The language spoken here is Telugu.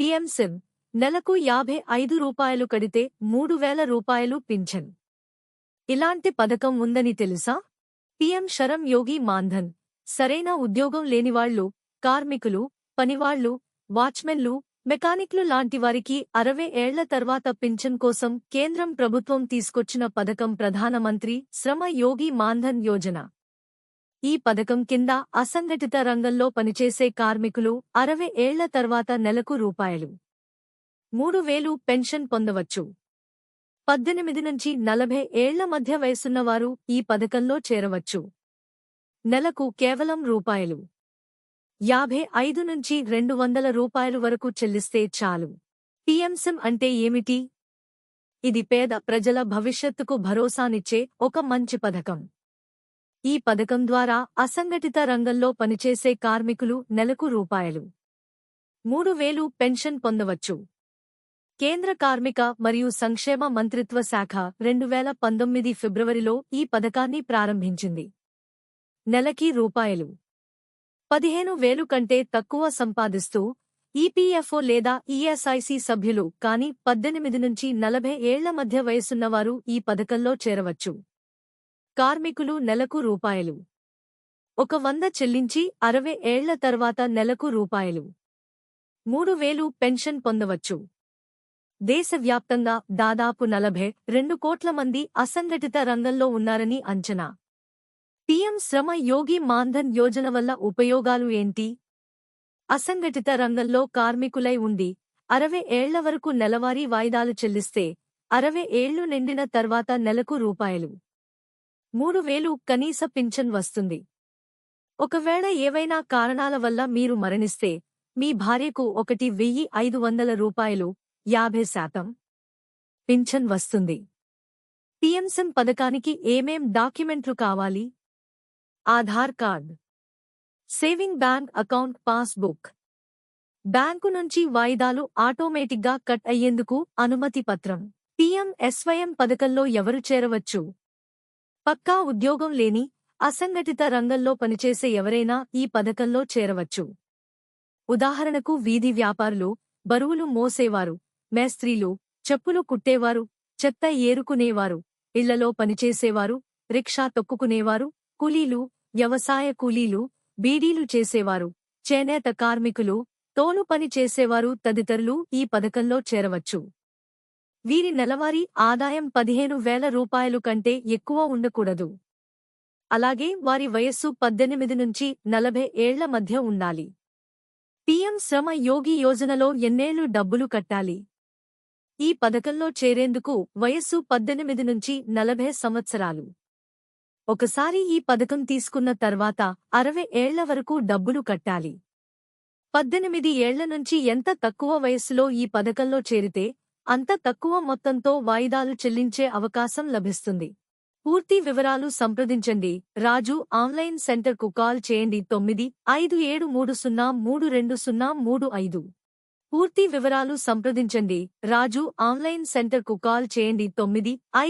పిఎం సిమ్ నెలకు యాభై ఐదు రూపాయలు కడితే మూడు వేల రూపాయలు పింఛన్. ఇలాంటి పథకం ఉందని తెలుసా? పిఎం శరం యోగి మాన్ధన్ సరైన ఉద్యోగం లేనివాళ్ళు కార్మికులు పనివాళ్ళు వాచ్మెన్లు మెకానిక్లు లాంటి వారికి అరవై ఏళ్ళ తర్వాత పింఛన్ కోసం కేంద్రం ప్రభుత్వం తీసుకొచ్చిన పథకం ప్రధానమంత్రి శ్రమ యోగి మాన్ధన్ యోజన. ఈ పథకం కింద అసంఘటిత రంగంలో పనిచేసే కార్మికులు అరవై ఏళ్ళ తర్వాత నెలకు రూపాయలు. మూడు వేలు పెన్షన్ పొందవచ్చు. పద్దెనిమిది నుంచి నలభై ఏళ్ళ మధ్య వయసున్నవారు ఈ పథకంలో చేరవచ్చు. నెలకు కేవలం రూపాయలు. యాభై ఐదు నుంచి రెండు వందల రూపాయలు వరకు చెల్లిస్తే చాలు. పిఎంసిం అంటే ఏమిటి? ఇది పేద ప్రజల భవిష్యత్తుకు భరోసానిచ్చే ఒక మంచి పథకం. ఈ పథకం ద్వారా అసంఘటిత రంగంలో పనిచేసే కార్మికులు నెలకు రూపాయలు. మూడు వేలు పెన్షన్ పొందవచ్చు. కేంద్ర కార్మిక మరియు సంక్షేమ మంత్రిత్వ శాఖ రెండు వేల పంతొమ్మిది ఫిబ్రవరిలో ఈ పథకాన్ని ప్రారంభించింది. నెలకి రూపాయలు. పదిహేను వేలు కంటే తక్కువ సంపాదిస్తూ ఈపీఎఫ్ఓ లేదా ఈఎస్ఐసి సభ్యులు కాని పద్దెనిమిది నుంచి నలభై ఏళ్ళ మధ్య వయసున్నవారు ఈ పథకంలో చేరవచ్చు. కార్మికులు నెలకు రూపాయలు. ఒక వంద చెల్లించి అరవై ఏళ్ళ తర్వాత నెలకు రూపాయలు. మూడు వేలు పెన్షన్ పొందవచ్చు. దేశవ్యాప్తంగా దాదాపు నలభై రెండు కోట్ల మంది అసంఘటిత రంగంలో ఉన్నారని అంచనా. పీఎం శ్రమ యోగి మాన్ధన్ యోజన వల్ల ఉపయోగాలు ఏంటి? అసంఘటిత రంగంలో కార్మికులై ఉండి అరవై ఏళ్ళ వరకు నెలవారీ వాయిదాలు చెల్లిస్తే అరవై ఏళ్ళు నిండిన తర్వాత నెలకు రూపాయలు. మూడు వేలు కనీస పింఛన్ వస్తుంది. ఒకవేళ ఏవైనా కారణాల వల్ల మీరు మరణిస్తే మీ భార్యకు ఒకటి వెయ్యి ఐదు వందల రూపాయలు యాభై శాతం పింఛన్ వస్తుంది. పిఎంసిం పథకానికి ఏమేం డాక్యుమెంట్లు కావాలి? Aadhaar card saving bank account passbook. Bank నుంచి వాయిదాలు ఆటోమేటిక్గా కట్ అయ్యేందుకు అనుమతి పత్రం. పిఎంఎస్వైఎం పథకంలో ఎవరు చేరవచ్చు? పక్కా ఉద్యోగం లేని అసంఘటిత రంగంలో పనిచేసే ఎవరైనా ఈ పథకంలో చేరవచ్చు. ఉదాహరణకు వీధి వ్యాపారులు బరువులు మోసేవారు మేస్త్రీలు చెప్పులు కుట్టేవారు చెత్త ఏరుకునేవారు ఇళ్ళలో పనిచేసేవారు రిక్షా తొక్కుకునేవారు కూలీలు వ్యవసాయ కూలీలు బీడీలు చేసేవారు చేనేత కార్మికులు తోలు పని చేసేవారు తదితరులు ఈ పథకంలో చేరవచ్చు. వీరి నెలవారీ ఆదాయం పదిహేను వేల రూపాయలు కంటే ఎక్కువ ఉండకూడదు. అలాగే వారి వయస్సు పద్దెనిమిది నుంచి నలభై ఏళ్ళ మధ్య ఉండాలి. పీఎం శ్రమ యోగి యోజనలో ఎన్నేళ్ళు డబ్బులు కట్టాలి. ఈ పథకంలో చేరేందుకు వయస్సు పద్దెనిమిది నుంచి నలభై సంవత్సరాలు. ఒకసారి ఈ పథకం తీసుకున్న తర్వాత అరవై ఏళ్ళ వరకు డబ్బులు కట్టాలి. పద్దెనిమిది ఏళ్ళ నుంచి ఎంత తక్కువ వయస్సులో ఈ పథకంలో చేరితే అంత తక్కువ మొత్తంతో వాయిదాలు చెల్లించే అవకాశం లభిస్తుంది. పూర్తి వివరాలు సంప్రదించండి. రాజు ఆన్లైన్ సెంటర్కు కాల్ చేయండి. తొమ్మిది ఐదు ఏడు మూడు సున్నా మూడు రెండు సున్నా మూడు ఐదు. పూర్తి వివరాలు సంప్రదించండి. రాజు ఆన్లైన్ సెంటర్కు కాల్ చేయండి. తొమ్మిది ఐదు